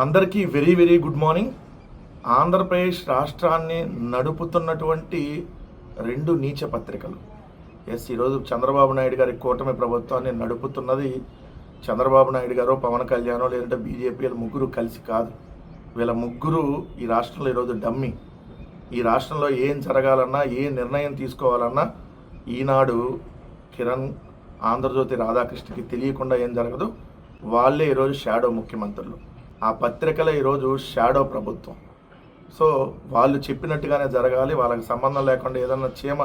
అందరికీ very very good morning. Andhra Pradesh రాష్ట్రాన్ని నడుపుతున్నటువంటి రెండు నీచ పత్రికలు. ఎస్ ఈరోజు చంద్రబాబు నాయుడు గారి కూటమి ప్రభుత్వాన్ని నడుపుతున్నది చంద్రబాబు నాయుడు గారు పవన్ కళ్యాణ్ లేదంటే బీజేపీ ముగ్గురు కలిసి కాదు. వీళ్ళ ముగ్గురు ఈ రాష్ట్రంలో ఈరోజు డమ్మి. ఈ రాష్ట్రంలో ఏం జరగాలన్నా ఏ నిర్ణయం తీసుకోవాలన్నా ఈనాడు కిరణ్ ఆంధ్రజ్యోతి రాధాకృష్ణకి తెలియకుండా ఏం జరగదు. వాళ్ళే ఈరోజు షాడో ముఖ్యమంత్రులు. ఆ పత్రికల ఈరోజు షాడో ప్రభుత్వం. సో వాళ్ళు చెప్పినట్టుగానే జరగాలి వాళ్ళకి సంబంధం లేకుండా ఏదన్నా చీమ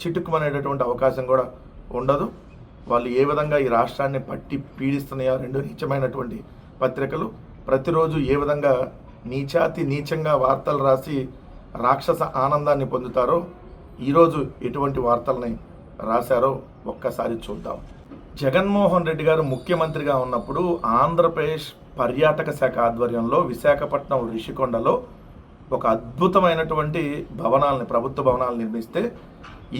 చిటుక్కుమనేటటువంటి అవకాశం కూడా ఉండదు. వాళ్ళు ఏ విధంగా ఈ రాష్ట్రాన్ని పట్టి పీడిస్తున్నాయో రెండు నీచమైనటువంటి పత్రికలు. ప్రతిరోజు ఏ విధంగా నీచాతి నీచంగా వార్తలు రాసి రాక్షస ఆనందాన్ని పొందుతారో ఈరోజు ఎటువంటి వార్తల్ని రాశారో ఒక్కసారి చూద్దాం. జగన్మోహన్ రెడ్డి గారు ముఖ్యమంత్రిగా ఉన్నప్పుడు ఆంధ్రప్రదేశ్ పర్యాటక శాఖ ఆధ్వర్యంలో విశాఖపట్నం రిషికొండలో ఒక అద్భుతమైనటువంటి భవనాలని ప్రభుత్వ భవనాలు నిర్మిస్తే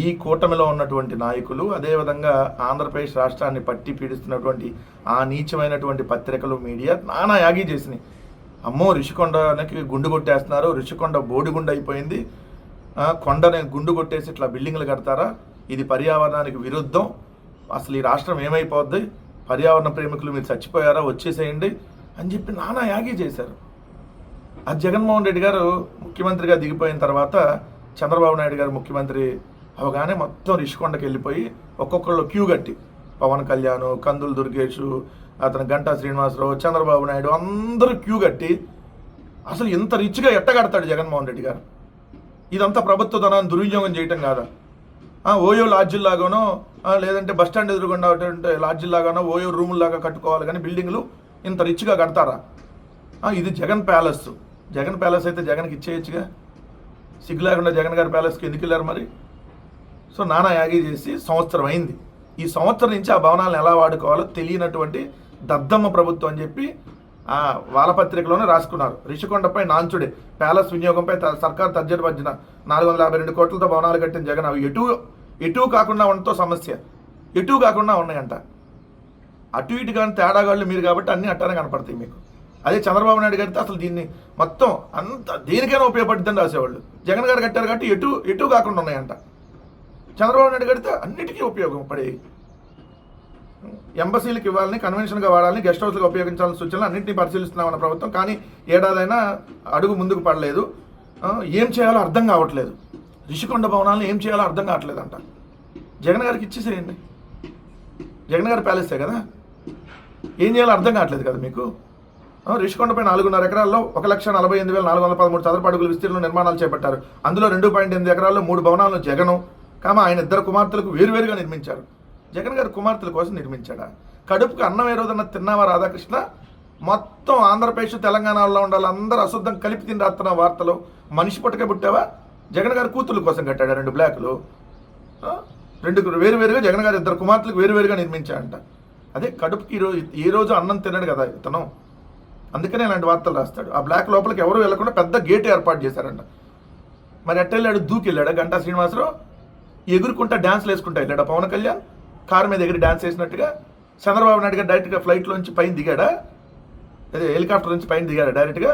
ఈ కూటమిలో ఉన్నటువంటి నాయకులు అదేవిధంగా ఆంధ్రప్రదేశ్ రాష్ట్రాన్ని పట్టి పీడిస్తున్నటువంటి ఆ నీచమైనటువంటి పత్రికలు మీడియా నానా యాగి చేసినాయి. అమ్మో రిషికొండకి గుండు కొట్టేస్తున్నారు రిషికొండ బోడిగుండు అయిపోయింది. కొండని గుండు కొట్టేసి ఇట్లా బిల్డింగ్లు కడతారా? ఇది పర్యావరణానికి విరుద్ధం. అసలు ఈ రాష్ట్రం ఏమైపోద్ది? పర్యావరణ ప్రేమికులు మీరు చచ్చిపోయారా? వచ్చేసేయండి. అని చెప్పి నానా యాగి చేశారు. అది జగన్మోహన్ రెడ్డి గారు ముఖ్యమంత్రిగా దిగిపోయిన తర్వాత చంద్రబాబు నాయుడు గారు ముఖ్యమంత్రి అవగానే మొత్తం రిషికొండకి వెళ్ళిపోయి ఒక్కొక్కళ్ళు క్యూ కట్టి పవన్ కళ్యాణ్ కందులు దుర్గేష్ అతను గంటా శ్రీనివాసరావు చంద్రబాబు నాయుడు అందరూ క్యూ కట్టి అసలు ఇంత రిచ్గా ఎట్టగడతాడు జగన్మోహన్ రెడ్డి గారు? ఇదంతా ప్రభుత్వ ధనాన్ని దుర్వినియోగం చేయటం కాదా? ఆ, ఓయో లాడ్జిల్లాగానో లేదంటే బస్ స్టాండ్ ఎదురుగుండా ఉన్నటువంటి లాడ్జిల్లాగానో ఓయో రూముల్లాగా కట్టుకోవాలి కానీ బిల్డింగ్లు ఇంత రిచ్గా కడతారా? ఇది జగన్ ప్యాలెస్. జగన్ ప్యాలెస్ అయితే జగన్కి ఇచ్చేయచ్చుగా. సిగ్గు లేకుండా జగన్ గారి ప్యాలెస్కి ఎందుకు వెళ్ళారు మరి? సో నానా యాగి చేసి సంవత్సరం అయింది. ఈ సంవత్సరం నుంచి ఆ భవనాలను ఎలా వాడుకోవాలో తెలియనటువంటి దద్దమ్మ ప్రభుత్వం అని చెప్పి ఆ వాలపత్రికలోనే రాసుకున్నారు. రిషికొండపై నాంచుడే ప్యాలెస్ వినియోగంపై త- సర్కార్ తర్జన భర్జన. నాలుగు వందల యాభై రెండు కోట్లతో భవనాలు కట్టిన జగన్ అవి ఎటు ఎటు కాకుండా ఉండటం సమస్య. ఎటు కాకుండా ఉన్నాయంట. అటు ఇటు కానీ తేడాగాళ్ళు మీరు కాబట్టి అన్నీ అట్టానే కనపడతాయి మీకు. అదే చంద్రబాబు నాయుడు గారితో అసలు దీన్ని మొత్తం అంత దేనికైనా ఉపయోగపడుతుందని రాసేవాళ్ళు. జగన్ గారు కట్టారు కాబట్టి ఎటు ఎటు కాకుండా ఉన్నాయంట. చంద్రబాబు నాయుడు గారితో అన్నిటికీ ఉపయోగం పడేవి ఎంబసీలకు ఇవ్వాలని కన్వెన్షన్గా వాడాలని గెస్ట్ హౌస్లకు ఉపయోగించాలని సూచనలు అన్నింటినీ పరిశీలిస్తున్నామన్న ప్రభుత్వం. కానీ ఏడాదైనా అడుగు ముందుకు పడలేదు. ఏం చేయాలో అర్థం కావట్లేదు. రిషికొండ భవనాలను ఏం చేయాలో అర్థం కావట్లేదంట. జగన్ గారికి ఇచ్చేసేయండి. జగన్ గారి ప్యాలెసే కదా? ఏం చేయాలో అర్థం కావట్లేదు కదా మీకు? రిషికొండపై నాలుగున్నర ఎకరాల్లో ఒక లక్ష నలభై ఎనిమిది వేల నాలుగు వందల పదమూడు చదరపు అడుగుల విస్తీర్ణంలో నిర్మాణాలు చేపట్టారు. అందులో రెండు పాయింట్ ఎనిమిది ఎకరాల్లో మూడు భవనాలను జగను కామ ఆయన ఇద్దరు కుమార్తెలకు వేరువేరుగా నిర్మించారు. జగన్ గారు కుమార్తెల కోసం నిర్మించాడా? కడుపుకు అన్నం ఏ రోజున తిన్నావా రాధాకృష్ణ? మొత్తం ఆంధ్రప్రదేశ్ తెలంగాణలో ఉండాలి అందరూ అశుద్ధం కలిపి తిని రాస్తున్న వార్తలు. మనిషి పుట్టక పుట్టావా? జగన్ గారు కూతుర్ల కోసం కట్టాడు రెండు బ్లాకులు? రెండు వేరువేరుగా జగన్ గారు ఇద్దరు కుమార్తెలకు వేరువేరుగా నిర్మించాడంట. అదే కడుపుకి ఈ రోజు ఏ రోజు అన్నం తినడు కదా ఇతను. అందుకనే ఇలాంటి వార్తలు రాస్తాడు. ఆ బ్లాక్ లోపలికి ఎవరు వెళ్ళకుండా పెద్ద గేట్ ఏర్పాటు చేశారంట. మరి ఎట్ట వెళ్ళాడు దూకి గంటా శ్రీనివాసరావు? ఎగురుకుంటా డ్యాన్స్లు వేసుకుంటా వెళ్ళాడు పవన్ కళ్యాణ్? కారు మీద ఎగిరి డ్యాన్స్ వేసినట్టుగా? చంద్రబాబు నాయుడు గారు డైరెక్ట్గా ఫ్లైట్లోంచి పైన దిగాడా? అదే హెలికాప్టర్ నుంచి పైన దిగాడు డైరెక్ట్గా?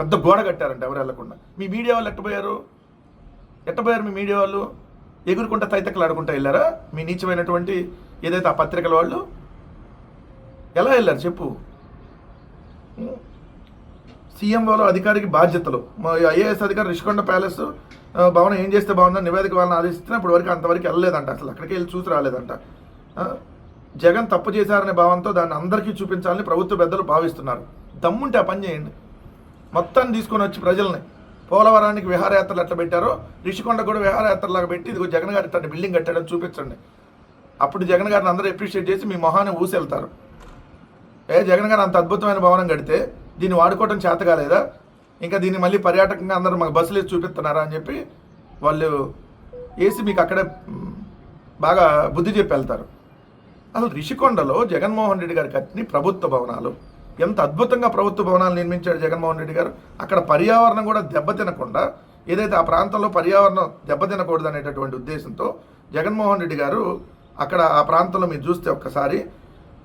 పెద్ద గోడ కట్టారంట ఎవరు వెళ్ళకుండా. మీ మీడియా వాళ్ళు ఎట్టపోయారు ఎట్టపోయారు మీ మీడియా వాళ్ళు? ఎగురుకుంటా తైతక్కలు ఆడుకుంటా వెళ్ళారా? మీ నీచమైనటువంటి ఏదైతే ఆ పత్రికల వాళ్ళు? ఎలా వెళ్ళారు చెప్పు. సీఎంఓలో అధికారికి బాధ్యతలు. మా ఐఏఎస్ అధికారి రిషికొండ ప్యాలెస్ భవనం ఏం చేస్తే బాగుందని నివేదిక వాళ్ళని ఆదేశిస్తున్నా ఇప్పుడు వరకు అంతవరకు వెళ్ళలేదంట. అసలు అక్కడికి వెళ్ళి చూసి రాలేదంట. జగన్ తప్పు చేశారనే భావంతో దాన్ని అందరికీ చూపించాలని ప్రభుత్వ పెద్దలు భావిస్తున్నారు. దమ్ముంటే ఆ పని చేయండి. మొత్తాన్ని తీసుకొని వచ్చి ప్రజల్ని. పోలవరానికి విహారయాత్రలు ఎట్లా పెట్టారో రిషికొండ కూడా విహారయాత్రలాగా పెట్టి ఇదిగో జగన్ గారు ఇట్లాంటి బిల్డింగ్ కట్టాడని చూపించండి. అప్పుడు జగన్ గారిని అందరూ అప్రిషియేట్ చేసి మీ మొహాన్ని ఊసెళ్తారు. ఏ జగన్ గారు అంత అద్భుతమైన భవనం కడితే దీన్ని వాడుకోవడం చేత కాలేదా? ఇంకా దీన్ని మళ్ళీ పర్యాటకంగా అందరూ మాకు బస్సులు వేసి చూపిస్తున్నారా అని చెప్పి వాళ్ళు వేసి మీకు అక్కడే బాగా బుద్ధి చెప్పి వెళ్తారు. అసలు రిషికొండలో జగన్మోహన్ రెడ్డి గారు కట్టిన ప్రభుత్వ భవనాలు ఎంత అద్భుతంగా ప్రభుత్వ భవనాలు నిర్మించాడు జగన్మోహన్ రెడ్డి గారు. అక్కడ పర్యావరణం కూడా దెబ్బతినకుండా ఏదైతే ఆ ప్రాంతంలో పర్యావరణం దెబ్బతినకూడదు అనేటటువంటి ఉద్దేశంతో జగన్మోహన్ రెడ్డి గారు అక్కడ ఆ ప్రాంతంలో మీరు చూస్తే ఒక్కసారి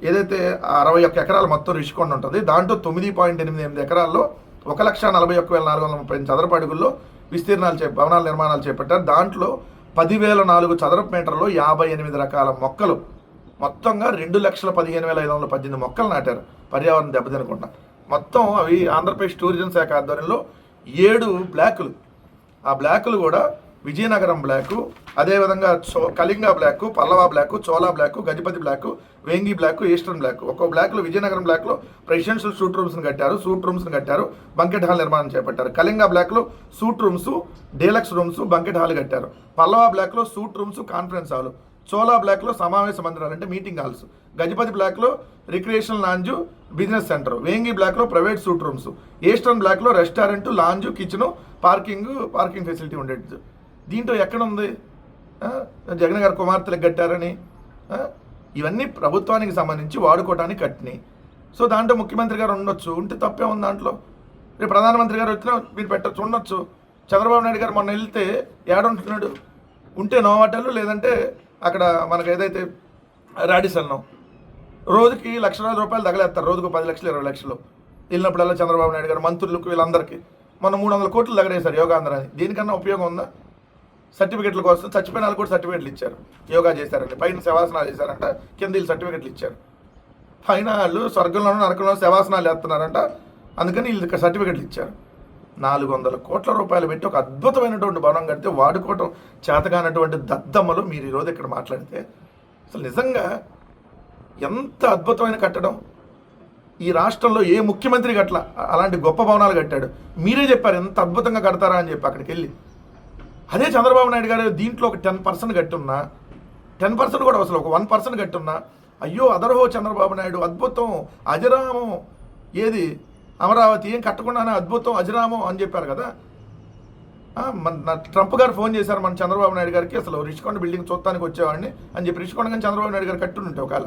ఏదైతే అరవై ఒక్క ఎకరాలు మొత్తం రిషికొండ ఉంటుంది దాంట్లో తొమ్మిది పాయింట్ ఎనిమిది ఎనిమిది ఎకరాల్లో ఒక లక్ష నలభై ఒక్క వేల నాలుగు వందల ముప్పై చదరపు అడుగుల్లో విస్తీర్ణాలు చే భవనాల నిర్మాణాలు చేపట్టారు. దాంట్లో పదివేల నాలుగు చదరపు మీటర్లో యాభై ఎనిమిది రకాల మొక్కలు మొత్తంగా రెండు లక్షల పదిహేను వేల ఐదు వందల పద్దెనిమిది మొక్కలు నాటారు పర్యావరణం దెబ్బతినకుండా. మొత్తం అవి ఆంధ్రప్రదేశ్ టూరిజం శాఖ ఆధ్వర్యంలో ఏడు బ్లాకులు. ఆ బ్లాకులు కూడా విజయనగరం బ్లాకు అదేవిధంగా చో Kalinga block Pallava block Chola block Gajapati block Vengi block eastern block. ఒక్కో బ్లాక్లో విజయనగరం బ్లాక్లో ప్రెసిడెన్షియల్ సూట్ రూమ్స్ని కట్టారు. సూట్ రూమ్స్ని కట్టారు. బంకెట్ హాల్ నిర్మాణం చేపట్టారు. కళింగ బ్లాక్లో suite rooms deluxe rooms banquet hall కట్టారు. పల్లవ బ్లాక్లో suite rooms conference hall. Chola బ్లాక్లో సమావేశ మందిరాలు అంటే మీటింగ్ హాల్స్. గజపతి బ్లాక్లో recreation lounge business centre. Vengi బ్లాక్లో ప్రైవేట్ సూట్ రూమ్స్. ఈస్టర్న్ బ్లాక్లో restaurant lounge kitchen parking parking facility ఉండేది. దీంట్లో ఎక్కడ ఉంది? జగన్ గారు కుమార్తెలకు కట్టారని? ఇవన్నీ ప్రభుత్వానికి సంబంధించి వాడుకోవడానికి కట్టినాయి. సో దాంట్లో ముఖ్యమంత్రి గారు ఉండొచ్చు ఉంటే తప్పే ఉంది దాంట్లో. రేపు ప్రధానమంత్రి గారు వచ్చినా మీరు పెట్టచ్చు ఉండొచ్చు. చంద్రబాబు నాయుడు గారు మొన్న వెళ్తే ఏడుంటున్నాడు. ఉంటే నోవాటలు లేదంటే అక్కడ మనకు ఏదైతే రాడిసన్నం రోజుకి లక్షలాది రూపాయలు తగలేస్తారు రోజుకు పది లక్షలు ఇరవై లక్షలు. వెళ్ళినప్పుడల్లా చంద్రబాబు నాయుడు గారు మంత్రులకు వీళ్ళందరికీ. మన మూడు వందల కోట్లు తగలేశారు యోగాంధ్ర అని దీనికన్నా ఉపయోగం ఉందా? సర్టిఫికెట్ల కోసం చచ్చిపోయిన వాళ్ళు కూడా సర్టిఫికెట్లు ఇచ్చారు. యోగా చేశారంటే పైన శవాసనాలు చేశారంట కింద వీళ్ళు సర్టిఫికెట్లు ఇచ్చారు. పైన వాళ్ళు స్వర్గంలోనూ నరకంలో శవాసనాలు వేస్తున్నారంట. అందుకని వీళ్ళు ఇక్కడ సర్టిఫికెట్లు ఇచ్చారు. నాలుగు వందల కోట్ల రూపాయలు పెట్టి ఒక అద్భుతమైనటువంటి భవనం కడితే వాడుకోవటం చేతగానటువంటి దద్దమ్మలు మీరు ఈరోజు ఇక్కడ మాట్లాడితే అసలు నిజంగా ఎంత అద్భుతమైన కట్టడం. ఈ రాష్ట్రంలో ఏ ముఖ్యమంత్రి కట్ల అలాంటి గొప్ప భవనాలు కట్టాడు. మీరే చెప్పారు ఎంత అద్భుతంగా కడతారా అని చెప్పి అక్కడికి వెళ్ళి. అదే చంద్రబాబు నాయుడు గారు దీంట్లో ఒక టెన్ పర్సెంట్ కట్టున్నా టెన్ పర్సెంట్ కూడా అసలు ఒక వన్ పర్సెంట్ కట్టున్నా అయ్యో అదర్హో చంద్రబాబు నాయుడు అద్భుతం అజరామం ఏది? అమరావతి ఏం కట్టకుండానే అద్భుతం అజరామం అని చెప్పారు కదా. మన నా ట్రంప్ గారు ఫోన్ చేశారు మన చంద్రబాబు నాయుడు గారికి అసలు రిషికొండ బిల్డింగ్ చూడటానికి వచ్చేవాడిని అని చెప్పి రిషికొండ కానీ చంద్రబాబు నాయుడు గారు కట్టుంటే ఒకవేళ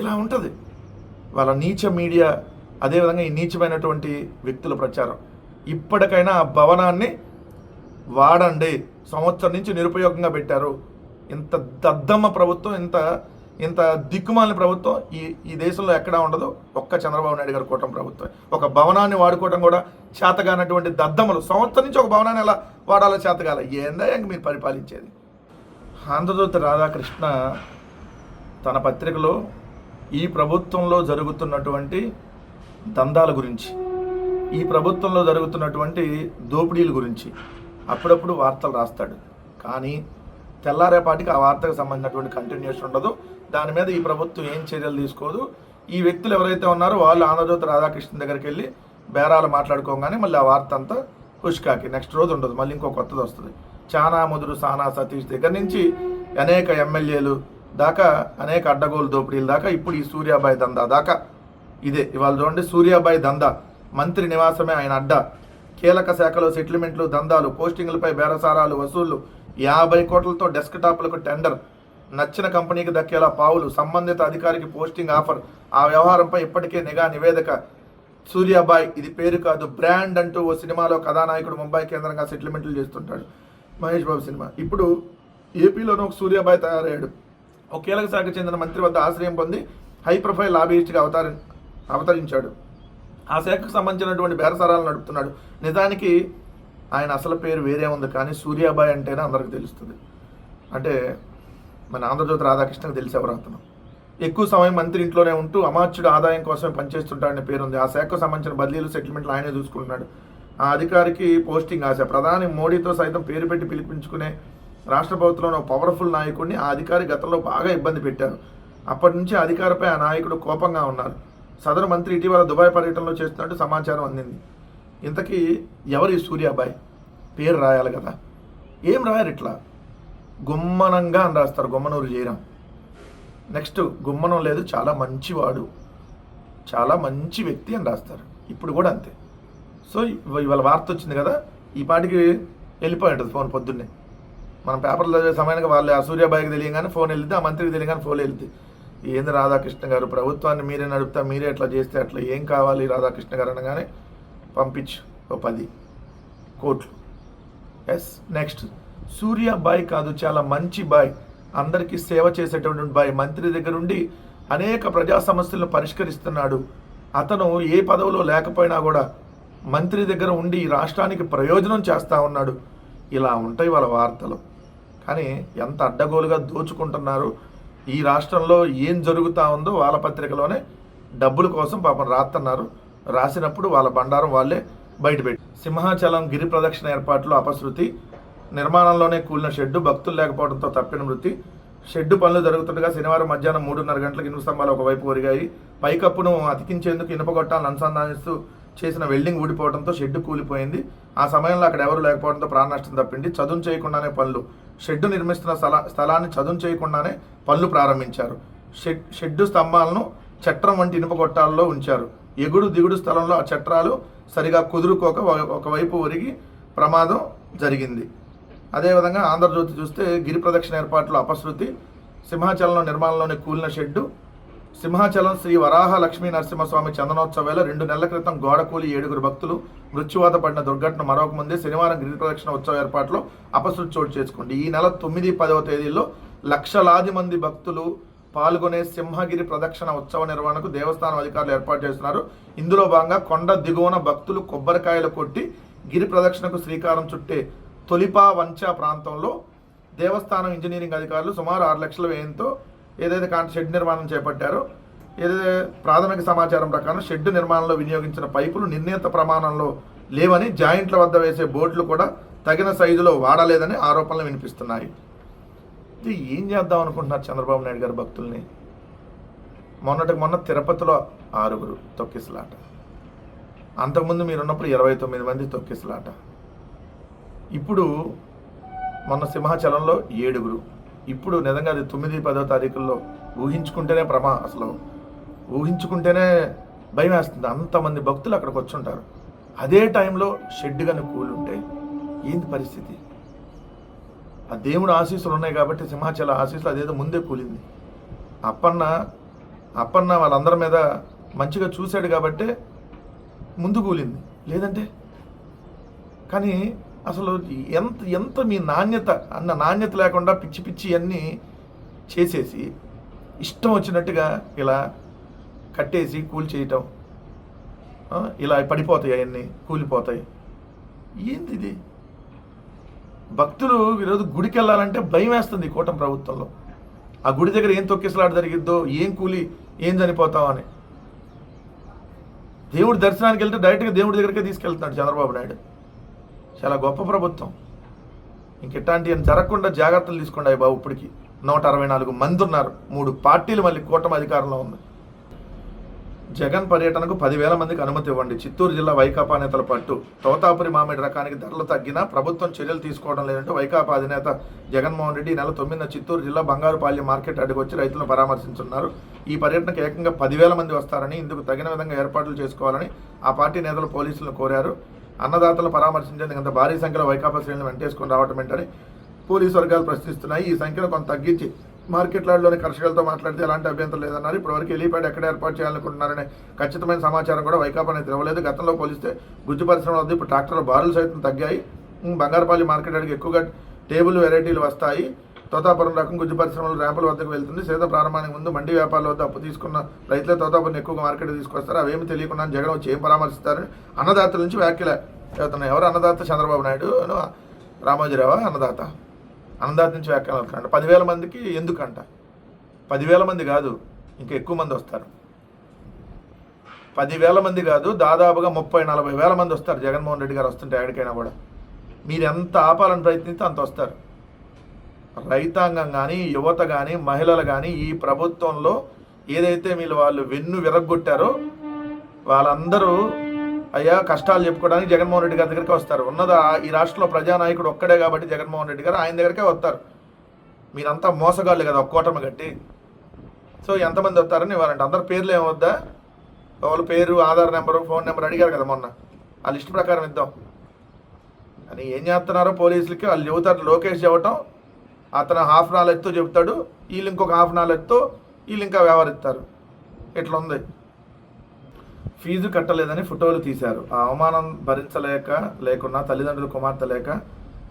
ఇలా ఉంటుంది. వాళ్ళ నీచ మీడియా అదేవిధంగా ఈ నీచమైనటువంటి వ్యక్తుల ప్రచారం. ఇప్పటికైనా ఆ భవనాన్ని వాడండి. సంవత్సరం నుంచి నిరుపయోగంగా పెట్టారు. ఇంత దద్దమ్మ ప్రభుత్వం ఇంత ఇంత దిక్కుమాలిన ప్రభుత్వం ఈ ఈ దేశంలో ఎక్కడా ఉండదు. ఒక్క చంద్రబాబు నాయుడు గారి కూటమి ప్రభుత్వం. ఒక భవనాన్ని వాడుకోవడం కూడా చేతగానటువంటి దద్దమ్మలు. సంవత్సరం నుంచి ఒక భవనాన్ని ఎలా వాడాలో చేతగాల. ఏందా ఇంక మీరు పరిపాలించేది? ఆంధ్రజ్యోతి రాధాకృష్ణ తన పత్రికలో ఈ ప్రభుత్వంలో జరుగుతున్నటువంటి దందాల గురించి ఈ ప్రభుత్వంలో జరుగుతున్నటువంటి దోపిడీల గురించి అప్పుడప్పుడు వార్తలు రాస్తాడు. కానీ తెల్లారేపాటికి ఆ వార్తకు సంబంధించినటువంటి కంటిన్యూషన్ ఉండదు. దాని మీద ఈ ప్రభుత్వం ఏం చర్యలు తీసుకోదు. ఈ వ్యక్తులు ఎవరైతే ఉన్నారో వాళ్ళు ఆంధ్రజ్యోతి రాధాకృష్ణ దగ్గరికి వెళ్ళి బేరాలు మాట్లాడుకోగానే మళ్ళీ ఆ వార్త అంతా పుష్కాకి నెక్స్ట్ రోజు ఉండదు. మళ్ళీ ఇంకో కొత్తది వస్తుంది. చానా ముదురు సానా సతీష్ దగ్గర నుంచి అనేక ఎమ్మెల్యేలు దాకా అనేక అడ్డగోలు దోపిడీల దాకా ఇప్పుడు ఈ సూర్యాబాయి దందా దాకా. ఇదే. ఇవాళ చూడండి సూర్యాబాయి దందా మంత్రి నివాసమే ఆయన అడ్డా. కీలక శాఖలో సెటిల్మెంట్లు దందాలు పోస్టింగ్లపై బేరసారాలు వసూళ్ళు యాభై కోట్లతో డెస్క్టాప్లకు టెండర్. నచ్చిన కంపెనీకి దక్కేలా పావులు సంబంధిత అధికారికి పోస్టింగ్ ఆఫర్. ఆ వ్యవహారంపై ఇప్పటికే నిఘా నివేదిక. సూర్యాబాయ్ ఇది పేరు కాదు బ్రాండ్ అంటూ ఓ సినిమాలో కథానాయకుడు ముంబై కేంద్రంగా సెటిల్మెంట్లు చేస్తుంటాడు. మహేష్ బాబు సినిమా. ఇప్పుడు ఏపీలోనూ ఒక సూర్యాబాయ్ తయారయ్యాడు. ఒక కీలక శాఖ చెందిన మంత్రి వద్ద ఆశ్రయం పొంది హై ప్రొఫైల్ లాబీయిస్ట్గా అవతారి అవతరించాడు. ఆ శాఖకు సంబంధించినటువంటి బేరసారాలు నడుపుతున్నాడు. నిజానికి ఆయన అసలు పేరు వేరే ఉంది కానీ సూర్యాబాయ్ అంటేనే అందరికి తెలుస్తుంది. అంటే మన ఆంధ్రజ్యోతి రాధాకృష్ణకి తెలిసి ఎవరు అతను? ఎక్కువ సమయం మంత్రి ఇంట్లోనే ఉంటూ అమాత్యుడు ఆదాయం కోసమే పనిచేస్తుంటాడనే పేరుంది. ఆ శాఖకు సంబంధించిన బదిలీలు సెటిల్మెంట్లు ఆయనే చూసుకుంటున్నాడు. ఆ అధికారికి పోస్టింగ్ ఆశ. ప్రధాని మోడీతో సైతం పేరు పెట్టి పిలిపించుకునే రాష్ట్ర ప్రభుత్వంలో పవర్ఫుల్ నాయకుడిని ఆ అధికారి గతంలో బాగా ఇబ్బంది పెట్టారు. అప్పటి నుంచి అధికారిపై ఆ నాయకుడు కోపంగా ఉన్నారు. సదరు మంత్రి ఇటీవల దుబాయ్ పర్యటనలో చేస్తున్నట్టు సమాచారం అందింది. ఇంతకీ ఎవరు ఈ సూర్యాబాయ్ పేరు రాయాలి కదా. ఏం రాయరు ఇట్లా? గుమ్మనంగా అని రాస్తారు గుమ్మనూరు జయరాం. నెక్స్ట్ గుమ్మనం లేదు చాలా మంచివాడు. చాలా మంచి వ్యక్తి అని రాస్తారు. ఇప్పుడు కూడా అంతే. సో ఇవాళ వార్త వచ్చింది కదా ఈ పాటికి వెళ్ళిపోయి ఉంటుంది ఫోన్ పొద్దున్నే. మనం పేపర్లో చదివే సమయానికి వాళ్ళు ఆ సూర్యాబాయికి తెలియగానే ఫోన్ వెళ్తే ఆ మంత్రికి తెలియగానే ఫోన్ వెళ్తే ఏంది రాధాకృష్ణ గారు? ప్రభుత్వాన్ని మీరే నడుపుతా మీరే ఎట్లా చేస్తే అట్లా ఏం కావాలి రాధాకృష్ణ గారు అనగానే పంపించు ఓ పది కోట్లు. Yes next. సూర్య బాయ్ కాదు చాలా మంచి బాయ్. అందరికీ సేవ చేసేటటువంటి బాయ్. మంత్రి దగ్గర ఉండి అనేక ప్రజా సమస్యలను పరిష్కరిస్తున్నాడు. అతను ఏ పదవిలో లేకపోయినా కూడా మంత్రి దగ్గర ఉండి ఈ రాష్ట్రానికి ప్రయోజనం చేస్తూ ఉన్నాడు. ఇలా ఉంటాయి వాళ్ళ వార్తలు. కానీ ఎంత అడ్డగోలుగా దోచుకుంటున్నారు ఈ రాష్ట్రంలో ఏం జరుగుతూ ఉందో వాళ్ళ పత్రికలోనే డబ్బుల కోసం పాపం రాస్తున్నారు రాసినప్పుడు వాళ్ళ బండారం వాళ్ళే బయటపెట్టి సింహాచలం గిరి ప్రదక్షిణ ఏర్పాట్లు అపశృతి నిర్మాణంలోనే కూలిన షెడ్డు భక్తులు లేకపోవడంతో తప్పిన మృతి. షెడ్డు పనులు జరుగుతుండగా శనివారం మధ్యాహ్నం మూడున్నర గంటలకు ఇనుప స్తంభాలు ఒకవైపు ఒరిగాయి. పైకప్పును అతికించేందుకు ఇనుప గొట్టాలను అనుసంధానిస్తూ చేసిన వెల్డింగ్ ఊడిపోవడంతో షెడ్డు కూలిపోయింది. ఆ సమయంలో అక్కడ ఎవరు లేకపోవడంతో ప్రాణ నష్టం తప్పింది. చదును చేయకుండానే పనులు షెడ్డు నిర్మిస్తున్న స్థల స్థలాన్ని చదును చేయకుండానే పనులు ప్రారంభించారు. షెడ్ షెడ్డు స్తంభాలను చట్రం వంటి ఇనుప గొట్టాలలో ఉంచారు. ఎగుడు దిగుడు స్థలంలో ఆ చట్రాలు సరిగా కుదురుకోక ఒక- ఒకవైపు ఒరిగి ప్రమాదం జరిగింది. అదేవిధంగా ఆంధ్రజ్యోతి చూస్తే గిరి ప్రదక్షిణ ఏర్పాట్లు అపశృతి సింహాచలంలో నిర్మాణంలోని కూలిన షెడ్డు సింహాచలం శ్రీ వరాహ లక్ష్మీ నరసింహస్వామి చందనోత్సవ వేళ రెండు నెలల క్రితం గోడకూలి ఏడుగురు భక్తులు మృత్యువాత పడిన దుర్ఘటన మరొక ముందే శనివారం గిరి ప్రదక్షిణ ఉత్సవ ఏర్పాట్లో అపశృతి చోటు చేసుకుంది. ఈ నెల తొమ్మిది పదవ తేదీల్లో లక్షలాది మంది భక్తులు పాల్గొనే సింహగిరి ప్రదక్షిణ ఉత్సవ నిర్వహణకు దేవస్థానం అధికారులు ఏర్పాటు చేస్తున్నారు. ఇందులో భాగంగా కొండ దిగువన భక్తులు కొబ్బరికాయలు కొట్టి గిరి ప్రదక్షిణకు శ్రీకారం చుట్టే తొలిపా వంచ ప్రాంతంలో దేవస్థానం ఇంజనీరింగ్ అధికారులు సుమారు ఆరు లక్షల వ్యయంతో ఏదైతే కాంట షెడ్ నిర్మాణం చేపట్టారో ఏదైతే ప్రాథమిక సమాచారం ప్రకారం షెడ్ నిర్మాణంలో వినియోగించిన పైపులు నిర్ణీత ప్రమాణంలో లేవని జాయింట్ల వద్ద వేసే బోర్డులు కూడా తగిన సైజులో వాడలేదని ఆరోపణలు వినిపిస్తున్నాయి. ఇది ఏం చేద్దాం అనుకుంటున్నారు చంద్రబాబు నాయుడు గారి భక్తుల్ని? మొన్నటికి మొన్న తిరుపతిలో ఆరుగురు తొక్కిసలాట. అంతకుముందు మీరున్నప్పుడు ఇరవై తొమ్మిది మంది తొక్కిసలాట. ఇప్పుడు మొన్న సింహాచలంలో ఏడుగురు. ఇప్పుడు నిజంగా అది తొమ్మిది పదో తారీఖుల్లో ఊహించుకుంటేనే ప్రమా అసలు. ఊహించుకుంటేనే భయం వేస్తుంది. అంతమంది భక్తులు అక్కడికి వచ్చి ఉంటారు అదే టైంలో షెడ్ కానీ కూలుంటే ఏంది పరిస్థితి? ఆ దేవుడు ఆశీస్సులు ఉన్నాయి కాబట్టి సింహాచల ఆశీస్సులు అదేదో ముందే కూలింది. అప్పన్న అప్పన్న వాళ్ళందరి మీద మంచిగా చూశాడు కాబట్టే ముందు కూలింది. లేదంటే? కానీ అసలు ఎంత ఎంత మీ నాణ్యత అన్న నాణ్యత లేకుండా పిచ్చి పిచ్చి అన్నీ చేసేసి ఇష్టం వచ్చినట్టుగా ఇలా కట్టేసి కూల్ చేయటం ఇలా పడిపోతాయి అవన్నీ కూలిపోతాయి. ఏంది ఇది భక్తులు ఈరోజు గుడికి వెళ్ళాలంటే భయం వేస్తుంది కూటమి ప్రభుత్వంలో. ఆ గుడి దగ్గర ఏం తొక్కిసలాట జరిగిద్దో ఏం కూలి ఏం చనిపోతాం అని. దేవుడి దర్శనానికి వెళ్తే డైరెక్ట్గా దేవుడి దగ్గరికే తీసుకెళ్తున్నాడు చంద్రబాబు నాయుడు. చాలా గొప్ప ప్రభుత్వం. ఇంక ఇట్లాంటివి జరగకుండా జాగ్రత్తలు తీసుకోండి బాబు ఇప్పటికి. నూట అరవై నాలుగు మంది ఉన్నారు. మూడు పార్టీలు మళ్ళీ కూటమి అధికారంలో ఉంది. జగన్ పర్యటనకు పదివేల మందికి అనుమతి ఇవ్వండి. చిత్తూరు జిల్లా వైకాపా నేతల పట్టు. తోతాపురి మామిడి రకానికి ధరలు తగ్గినా ప్రభుత్వం చర్యలు తీసుకోవడం లేదంటూ వైకాపా అధినేత జగన్మోహన్ రెడ్డి ఈ నెల తొమ్మిదిన చిత్తూరు జిల్లా బంగారుపాల్యం మార్కెట్ అడ్డుకు వచ్చి రైతులను పరామర్శించున్నారు. ఈ పర్యటనకు ఏకంగా పదివేల మంది వస్తారని ఇందుకు తగిన విధంగా ఏర్పాట్లు చేసుకోవాలని ఆ పార్టీ నేతలు పోలీసులను కోరారు. అన్నదాతలను పరామర్శించేందుకు ఇంత భారీ సంఖ్యలో వైకాపా శ్రేణులు వెంటేసుకొని రావటం ఏంటని పోలీసు వర్గాలు ప్రశ్నిస్తున్నాయి. ఈ సంఖ్యను కొంత తగ్గించి మార్కెట్ లాడ్లోని కర్షకులతో మాట్లాడితే ఎలాంటి అభ్యంతరం లేదన్నారు. ఇప్పటివరకు హెలీప్యాడ్ ఎక్కడ ఏర్పాటు చేయాలనుకుంటున్నారనే ఖచ్చితమైన సమాచారం కూడా వైకాపా నేత ఇవ్వలేదు గతంలో పోలిస్తే గుజ్జు పరిశ్రమ వద్ద. ఇప్పుడు ట్రాక్టర్ల బారులు సైతం తగ్గాయి. బంగారపల్లి మార్కెట్ అడిగి ఎక్కువగా టేబుల్ వెరైటీలు వస్తాయి. తోతాపురం రకం గుజ్జు పరిశ్రమలు ర్యాంపుల వద్దకు వెళ్తుంది. సీత ప్రారంభానికి ముందు మండి వ్యాపారుల వద్ద అప్పు తీసుకున్న రైతులే తోతాపురం ఎక్కువగా మార్కెట్ తీసుకొస్తారు. అవేమి తెలియకుండా జగన్ వచ్చి ఏం పరామర్శిస్తారని అన్నదాతల నుంచి వ్యాఖ్యలు అవుతున్నాయి ఎవరు అన్నదాత? చంద్రబాబు నాయుడు ను రామోజీరావా? అన్నదాత? అన్నదాత నుంచి వ్యాఖ్యలు అవుతున్నాడు పదివేల మందికి ఎందుకంట? పదివేల మంది కాదు ఇంకా ఎక్కువ మంది వస్తారు. పదివేల మంది కాదు దాదాపుగా ముప్పై నలభై వేల మంది వస్తారు. జగన్మోహన్ రెడ్డి గారు వస్తుంటే ఎక్కడికైనా కూడా. మీరు ఎంత ఆపాలని ప్రయత్నిస్తే అంత వస్తారు. రైతాంగం కానీ యువత కానీ మహిళలు కానీ ఈ ప్రభుత్వంలో ఏదైతే మీరు వాళ్ళు వెన్ను విరగొట్టారో వాళ్ళందరూ అయ్యా కష్టాలు చెప్పుకోవడానికి జగన్మోహన్ రెడ్డి గారి దగ్గరికి వస్తారు. ఉన్నదా ఈ రాష్ట్రంలో ప్రజానాయకుడు ఒక్కడే కాబట్టి జగన్మోహన్ రెడ్డి గారు ఆయన దగ్గరికే వస్తారు. మీరంతా మోసగాళ్ళు కదా ఒక్కోటమి కట్టి సో ఎంతమంది వస్తారని ఇవ్వాలంటే. అందరి పేర్లు ఏమవద్దా వాళ్ళ పేరు ఆధార్ నెంబరు ఫోన్ నెంబర్ అడిగారు కదా మొన్న. ఆ లిస్ట్ ప్రకారం ఇద్దాం. అని ఏం చేస్తున్నారో పోలీసులకి వాళ్ళు చెబుతారు లోకేష్ చెప్పటం. అతను హాఫ్ నాలెడ్జ్తో చెబుతాడు వీళ్ళు ఇంకొక హాఫ్ నాలెడ్జ్తో వీళ్ళు ఇంకా వ్యవహరిస్తారు. ఇట్లా ఉంది ఫీజు కట్టలేదని ఫోటోలు తీశారు. ఆ అవమానం భరించలేక లేకున్నా తల్లిదండ్రుల కుమార్తె లేక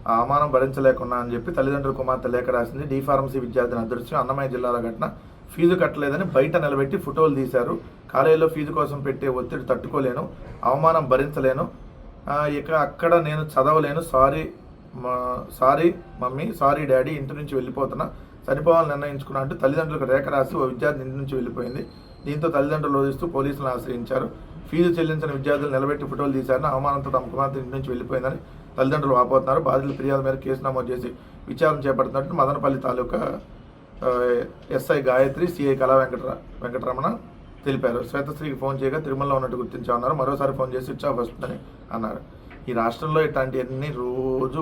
ఆ అవమానం భరించలేకున్నా అని చెప్పి తల్లిదండ్రుల కుమార్తె లేఖ రాసింది. డి ఫార్మసీ విద్యార్థిని అదృశ్యం అన్నమయ్య జిల్లాలో ఘటన ఫీజు కట్టలేదని బయట నిలబెట్టి ఫోటోలు తీశారు. కాలేజీలో ఫీజు కోసం పెట్టే ఒత్తిడి తట్టుకోలేను అవమానం భరించలేను. ఇక అక్కడ నేను చదవలేను sorry sorry mummy sorry daddy ఇంటి నుంచి వెళ్ళిపోతున్నా. చనిపోవాలని నిర్ణయించుకున్నా అంటూ తల్లిదండ్రులకు రేఖ రాసి ఓ విద్యార్థి ఇంటి నుంచి వెళ్ళిపోయింది. దీంతో తల్లిదండ్రులు రోధిస్తూ పోలీసులను ఆశ్రయించారు. ఫీజు చెల్లించిన విద్యార్థులు నిలబెట్టి ఫోటోలు తీశారని అవమానంతో తమ కుమార్తె ఇంటి నుంచి వెళ్ళిపోయిందని తల్లిదండ్రులు వాపోతున్నారు. బాధితుల ఫిర్యాదు మేరకు కేసు నమోదు చేసి విచారణ చేపడుతున్నట్టు మదనపల్లి తాలూకా ఎస్ఐ గాయత్రి సిఐ కళా వెంకట వెంకటరమణ తెలిపారు. శ్వేతశ్రీకి ఫోన్ చేయగా తిరుమలలో ఉన్నట్టు గుర్తించామన్నారు. మరోసారి ఫోన్ చేసి స్విచ్ ఆఫ్ వస్తుందని అన్నారు. ఈ రాష్ట్రంలో ఇట్లాంటివన్నీ రోజు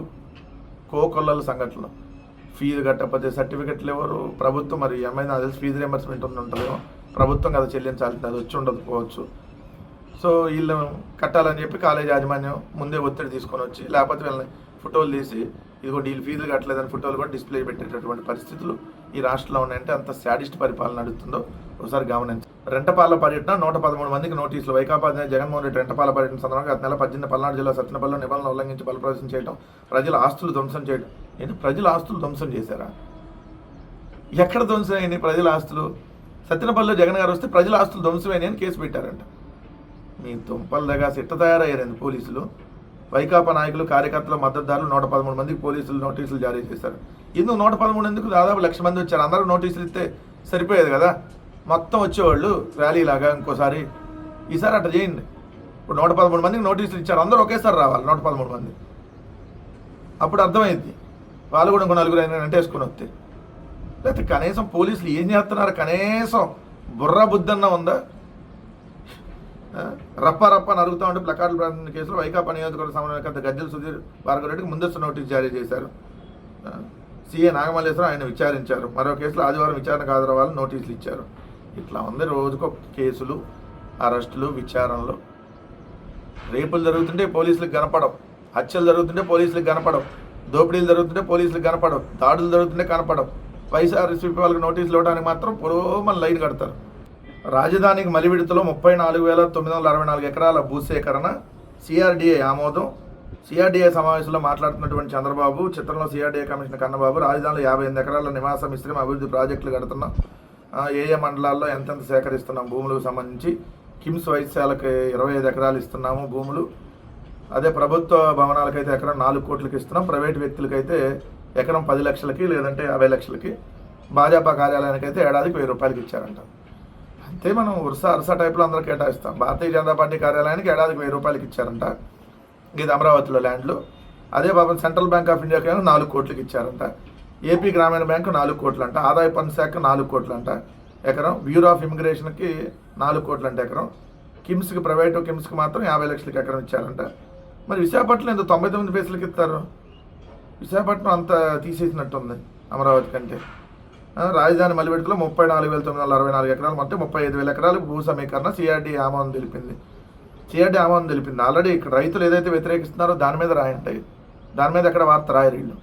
కోకొల్లల సంఘటనలు. ఫీజు కట్టకపోతే సర్టిఫికెట్లు ఎవరు? ప్రభుత్వం మరి ఏమైనా తెలిసి ఫీజు రియంబర్స్మెంట్ ఉంది ఉంటుందేమో. ప్రభుత్వం కదా చెల్లించాల్సింది అది వచ్చి ఉండకపోవచ్చు సో వీళ్ళు కట్టాలని చెప్పి కాలేజ్ యాజమాన్యం ముందే ఒత్తిడి తీసుకొని వచ్చి లేకపోతే వీళ్ళని ఫోటోలు తీసి ఇదిగో వీళ్ళు ఫీజులు కట్టలేదని ఫోటోలు కూడా డిస్ప్లే పెట్టేటటువంటి పరిస్థితులు ఈ రాష్ట్రంలో ఉన్నాయంటే అంత శాడిస్ట్ పరిపాలన నడుస్తుందో ఒకసారి గమనించి రెంటపాల పర్యటన నూట పదమూడు మందికి నోటీసులు. వైకాపా అధినేత జగన్మోహన్ రెడ్డి రెంటపాల పర్యటన సందర్భంగా గత నెల పద్దెనిమిది పల్నాడు జిల్లా సత్యనపల్లిలో నిబంధనలు ఉల్లంఘించి బలప్రదర్శన చేయడం ప్రజల ఆస్తులు ధ్వంసం చేయడం ఏంటి? ప్రజల ఆస్తులు ధ్వంసం చేశారా? ఎక్కడ ధ్వంసం అయింది ప్రజల ఆస్తులు? సత్యనపల్లిలో జగన్ గారు వస్తే ప్రజల ఆస్తులు ధ్వంసమైనాయి అని కేసు పెట్టారంట. మీ తుంపల దగ్గర సిట్ట తయారయ్యారండి పోలీసులు. వైకాపా నాయకులు కార్యకర్తల మద్దతుదారులు నూట పదమూడు మందికి పోలీసులు నోటీసులు జారీ చేశారు. ఎందుకు నూట పదమూడు ఎందుకు? దాదాపు లక్ష మంది వచ్చారు. అందరూ నోటీసులు ఇస్తే సరిపోయేది కదా? మొత్తం వచ్చేవాళ్ళు ర్యాలీ లాగా ఇంకోసారి ఈసారి అట్లా చేయండి. ఇప్పుడు నూట పదమూడు మందికి నోటీసులు ఇచ్చారు. అందరూ ఒకేసారి రావాలి నూట పదమూడు మంది. అప్పుడు అర్థమైంది. వాళ్ళు కూడా ఇంకో నలుగురు అయినా అంటేసుకుని వస్తే. లేకపోతే కనీసం పోలీసులు ఏం చేస్తున్నారు? కనీసం బుర్ర బుద్ధన్న ఉందా? ఆ, రప్ప రప్ప నరుగుతూ ఉంటే ప్లకార్డులు ప్రారంభించిన కేసులో వైకాపా నియోజకవర్గ సమన్వయకర్త గజ్జల సుధీర్ భార్గవరెడ్డికి ముందస్తు నోటీస్ జారీ చేశారు. సీఏ నాగమల్లేశ్వరం ఆయన విచారించారు. మరో కేసులో ఆదివారం విచారణకు హాజరవ్వాలని నోటీసులు ఇచ్చారు. ఇట్లా ఉంది. రోజుకు కేసులు అరెస్టులు విచారణలు. రేపులు జరుగుతుంటే పోలీసులకు కనపడవు. హత్యలు జరుగుతుంటే పోలీసులకు కనపడవు. దోపిడీలు జరుగుతుంటే పోలీసులకు కనపడవు. దాడులు జరుగుతుంటే కనపడవు. వైఎస్ఆర్సీపీ వాళ్ళకి నోటీసులు ఇవ్వడానికి మాత్రం పురోమని లైన్ కడతారు. రాజధానికి మలివిడతలో ముప్పై నాలుగు వేల తొమ్మిది వందల అరవై నాలుగు ఎకరాల భూసేకరణ సిఆర్డీఏ ఆమోదం. సిఆర్డీఏ సమావేశంలో మాట్లాడుతున్నటువంటి చంద్రబాబు చిత్రంలో సిఆర్డీఏ కమిషనర్ కన్నబాబు రాజధానిలో యాభై ఎనిమిది ఎకరాల నివాస మిశ్రమ అభివృద్ధి ప్రాజెక్టులు కడుతున్నాం ఏ ఏ మండలాల్లో ఎంతెంత సేకరిస్తున్నాం భూములకు సంబంధించి? కిమ్స్ వైద్యశాలకు ఇరవై ఐదు ఎకరాలు ఇస్తున్నాము భూములు. అదే ప్రభుత్వ భవనాలకైతే ఎకరం నాలుగు కోట్లకి ఇస్తున్నాం. ప్రైవేట్ వ్యక్తులకైతే ఎకరం పది లక్షలకి లేదంటే యాభై లక్షలకి. భాజపా కార్యాలయానికి అయితే ఏడాదికి వెయ్యి రూపాయలకి ఇచ్చారంట. అంతే మనం వరుస అరస టైప్లో అందరూ కేటాయిస్తాం. భారతీయ జనతా పార్టీ కార్యాలయానికి ఏడాదికి వెయ్యి రూపాయలకి ఇచ్చారంట. ఇది అమరావతిలో ల్యాండ్లు. అదే పాపం సెంట్రల్ బ్యాంక్ ఆఫ్ ఇండియాకి నాలుగు కోట్లకి ఇచ్చారంట. ఏపీ గ్రామీణ బ్యాంకు నాలుగు కోట్లు అంట ఆదాయ పన్ను శాఖ నాలుగు కోట్లు అంట ఎకరం బ్యూరో ఆఫ్ ఇమిగ్రేషన్కి నాలుగు కోట్లు అంట ఎకరం కిమ్స్కి ప్రైవేటు కిమ్స్కి మాత్రం యాభై లక్షలకి ఎకరం ఇచ్చారంట. మరి విశాఖపట్నం ఎంత తొంభై తొమ్మిది పైసలకి ఇస్తారు? విశాఖపట్నం అంత తీసేసినట్టుంది అమరావతి కంటే. రాజధాని మలిబెట్టులో ముప్పై నాలుగు వేల తొమ్మిది వందల అరవై నాలుగు ఎకరాలు మొత్తం ముప్పై ఐదు వేల ఎకరాలు భూ సమీకరణ సిఆర్డీ ఆమోదం తెలిపింది. సిఆర్డీ ఆమోదం తెలిపింది. ఆల్రెడీ ఇక్కడ రైతులు ఏదైతే వ్యతిరేకిస్తున్నారో దాని మీద రాయంటాయి దాని మీద ఎక్కడ వార్త రాయరు వీళ్ళు.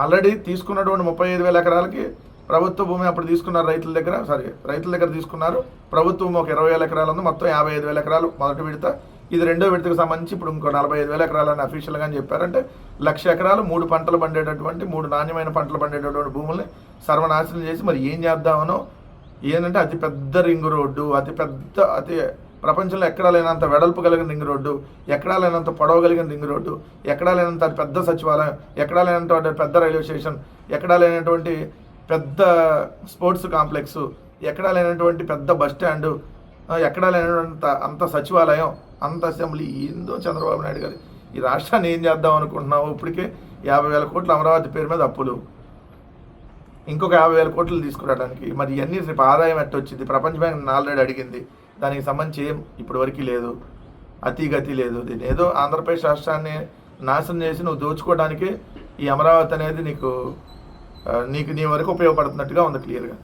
ఆల్రెడీ తీసుకున్నటువంటి ముప్పై ఐదు వేల ఎకరాలకి ప్రభుత్వ భూమి అప్పుడు తీసుకున్నారు రైతుల దగ్గర సారీ రైతుల దగ్గర తీసుకున్నారు. ప్రభుత్వ భూమి ఒక ఇరవై వేల ఎకరాలు ఉంది మొత్తం యాభై ఐదు వేల ఎకరాలు మొదటి విడత. ఇది రెండో విడతకు సంబంధించి ఇప్పుడు ఇంకో నలభై ఐదు వేల ఎకరాలని అఫీషియల్గా చెప్పారంటే లక్ష ఎకరాలు మూడు పంటలు పండేటటువంటి మూడు నాణ్యమైన పంటలు పండేటటువంటి భూముల్ని సర్వనాశనం చేసి మరి ఏం చేద్దామనో ఏంటంటే అతిపెద్ద రింగ్ రోడ్డు అతిపెద్ద అతి ప్రపంచంలో ఎక్కడా లేనంత వెడల్పు కలిగిన రింగ్ రోడ్డు ఎక్కడా లేనంత పొడవ కలిగిన రింగ్ రోడ్డు ఎక్కడా లేనంత పెద్ద సచివాలయం ఎక్కడా లేనటువంటి పెద్ద రైల్వే స్టేషన్ ఎక్కడా లేనటువంటి పెద్ద స్పోర్ట్స్ కాంప్లెక్స్ ఎక్కడా లేనటువంటి పెద్ద బస్ స్టాండు ఎక్కడా లేనటువంటి అంత సచివాలయం అంత అసెంబ్లీ ఏందో చంద్రబాబు నాయుడు గారు. ఈ రాష్ట్రాన్ని ఏం చేద్దాం అనుకుంటున్నావు? ఇప్పటికే యాభై వేల కోట్ల అమరావతి పేరు మీద అప్పులు. ఇంకొక యాభై వేల కోట్లు తీసుకురావడానికి. మరి ఇవన్నీ రేపు ఆదాయం ఎట్టొచ్చింది? ప్రపంచ బ్యాంక్ ఆల్రెడీ అడిగింది. దానికి సంబంధించి ఏం ఇప్పటి వరకు లేదు. అతి గతి లేదు. దీని ఏదో ఆంధ్రప్రదేశ్ రాష్ట్రాన్ని నాశనం చేసి నువ్వు దోచుకోవడానికి ఈ అమరావతి అనేది నీకు నీకు నీ వరకు ఉపయోగపడుతున్నట్టుగా ఉంది క్లియర్గా.